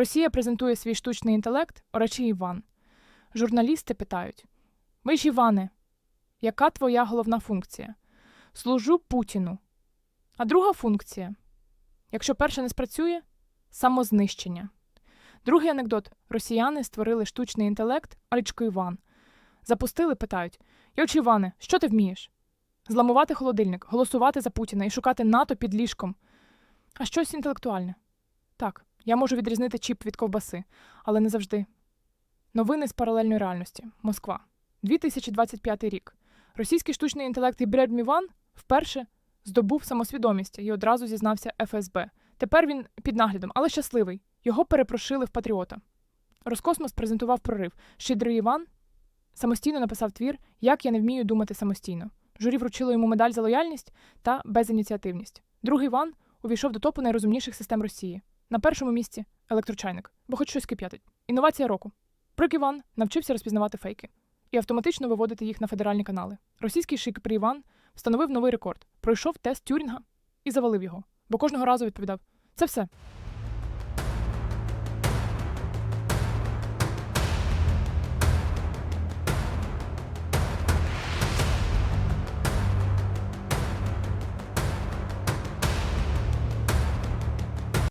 Росія презентує свій штучний інтелект Орачі Іван. Журналісти питають: Ви ж Іване, яка твоя головна функція? Служу Путіну. А друга функція якщо перша не спрацює самознищення. Другий анекдот: росіяни створили штучний інтелект Орічко Іван. Запустили, питають: Йоч Іване, що ти вмієш? Зламувати холодильник, голосувати за Путіна і шукати НАТО під ліжком. А щось інтелектуальне. Так, я можу відрізнити чіп від ковбаси, але не завжди. Новини з паралельної реальності. Москва. 2025 рік. Російський штучний інтелект Ібред Міван вперше здобув самосвідомість і одразу зізнався ФСБ. Тепер він під наглядом, але щасливий. Його перепрошили в патріота. Роскосмос презентував прорив. Щедрий Іван самостійно написав твір Як я не вмію думати самостійно. Журі вручило йому медаль за лояльність та безініціативність. Другий Іван увійшов до топу найрозумніших систем Росії. На першому місці електрочайник, бо хоч щось кип'ятить. Інновація року. Прик Іван навчився розпізнавати фейки і автоматично виводити їх на федеральні канали. Російський шик при Іван встановив новий рекорд, пройшов тест Тюрінга і завалив його, бо кожного разу відповідав: це все.